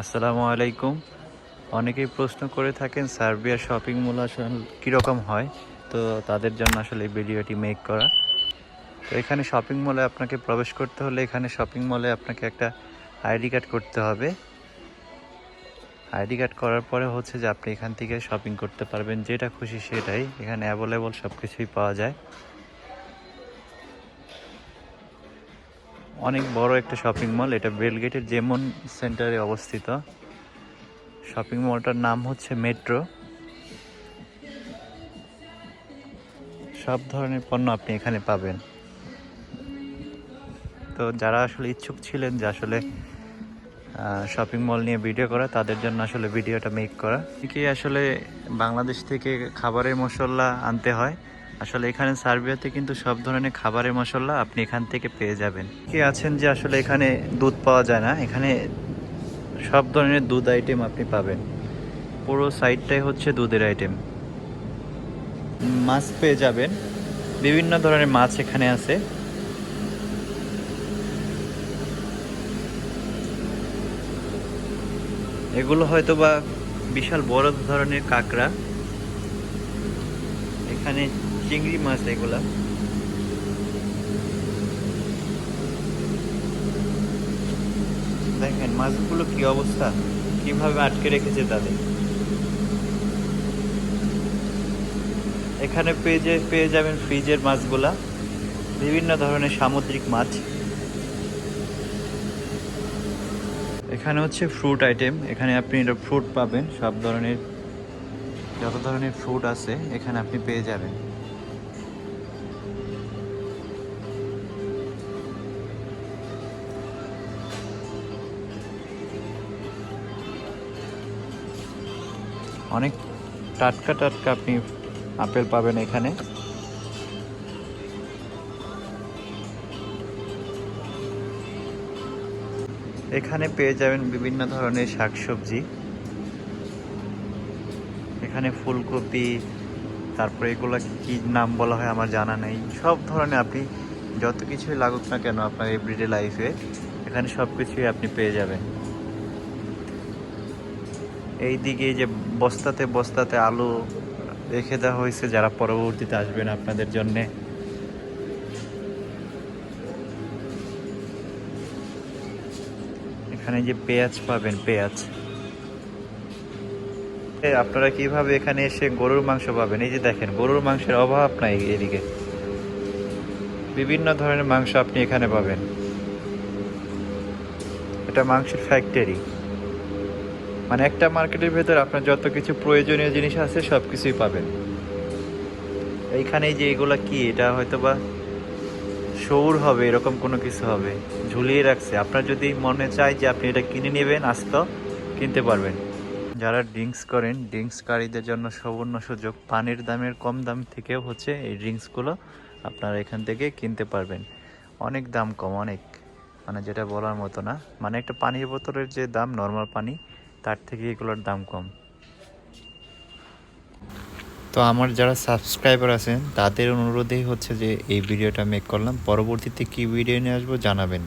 আসসালামু আলাইকুম। অনেকেই প্রশ্ন করে থাকেন, সার্বিয়া শপিং মল আসলে কীরকম হয়? তো তাদের জন্য আসলে এই ভিডিওটি মেক করা। তো এখানে শপিং মলে আপনাকে প্রবেশ করতে হলে এখানে শপিং মলে আপনাকে একটা আইডি কার্ড করতে হবে। আইডি কার্ড করার পরে হচ্ছে যে আপনি এখান থেকে শপিং করতে পারবেন, যেটা খুশি সেটাই। এখানে অ্যাভেলেবল সব কিছুই পাওয়া যায়। অনেক বড় একটা শপিং মল এটা বেলগেটের জেমন সেন্টারে অবস্থিত। শপিং মলটার নাম হচ্ছে মেট্রো সব ধরনের পণ্য আপনি এখানে পাবেন। তো যারা আসলে ইচ্ছুক ছিলেন যে আসলে শপিং মল নিয়ে ভিডিও করা, তাদের জন্য আসলে ভিডিওটা মেক করা। আসলে বাংলাদেশ থেকে খাবারের মশলা আনতে হয়। আসলে এখানে সার্বিয়াতে কিন্তু সব ধরনের খাবারের মশলা আপনি এখান থেকে পেয়ে যাবেন। কে আছেন যে আসলে এখানে দুধ পাওয়া যায় না? এখানে সব ধরনের দুধ আইটেম আপনি পাবেন। পুরো সাইডটাই হচ্ছে দুধের আইটেম মাছ পেয়ে যাবেন। বিভিন্ন ধরনের মাছ এখানে আছে। এগুলো হয়তো বা বিশাল বড় ধরনের কাঁকড়া। এখানে চিংড়ি মাছ এগুলা। দেখেন মাছগুলো কি অবস্থা? কীভাবে আটকে রেখেছে তাদের? এখানে পেয়ে পেয়ে যাবেন ফ্রিজের মাছগুলা। বিভিন্ন ধরনের সামুদ্রিক মাছ। এখানে হচ্ছে ফ্রুট আইটেম এখানে আপনি এটা ফ্রুট পাবেন, সব ধরনের, যত ধরনের ফ্রুট আছে, এখানে আপনি পেয়ে যাবেন। অনেক টাটকা টাটকা আপনি আপেল পাবেন এখানে। এখানে পেয়ে যাবেন বিভিন্ন ধরনের শাকসবজি। এখানে ফুলকপি, তারপরে এগুলো কি নাম বলা হয় আমার জানা নেই। সব ধরনের আপনি যত কিছুই লাগুক না কেন আপনার এভরিডে লাইফে এখানে সব কিছুই আপনি পেয়ে যাবেন। এই দিকে যে বস্তাতে বস্তাতে আলু রেখে দেওয়া হয়েছে, যারা পরবর্তীতে আসবেন আপনাদের জন্যে। এখানে যে পেঁয়াজ পাবেন, পেঁয়াজ। আপনারা কীভাবে এখানে এসে গরুর মাংস পাবেন? এই যে দেখেন, গরুর মাংসের অভাব নাই এদিকে। বিভিন্ন ধরনের মাংস আপনি এখানে পাবেন। এটা মাংসের ফ্যাক্টরি মানে একটা মার্কেটের ভেতর আপনার যত কিছু প্রয়োজনীয় জিনিস আছে, সব কিছুই পাবেন। এইখানে যে এগুলা কি, এটা হয়তো বা সৌর হবে, এরকম কোনো কিছু হবে। ঝুলিয়ে রাখছে। আপনার যদি মনে চায় যে আপনি এটা কিনে নেবেন, আজ তো কিনতে পারবেন। যারা ড্রিঙ্কস করেন, ড্রিঙ্কসকারীদের জন্য সবর্ণ সুযোগ। পানির দামের কম দাম থেকেও হচ্ছে এই ড্রিঙ্কসগুলো আপনারা এখান থেকে কিনতে পারবেন। অনেক দাম কম, অনেক। মানে যেটা বলার মতো না। মানে একটা পানির বোতলের যে দাম, নর্মাল পানি তার থেকে এগুলোর দাম কম। তো আমার যারা সাবস্ক্রাইবার আছেন, তাদের অনুরোধেই হচ্ছে যে এই ভিডিওটা মেক করলাম। পরবর্তীতে কি ভিডিও নিয়ে আসব জানাবেন।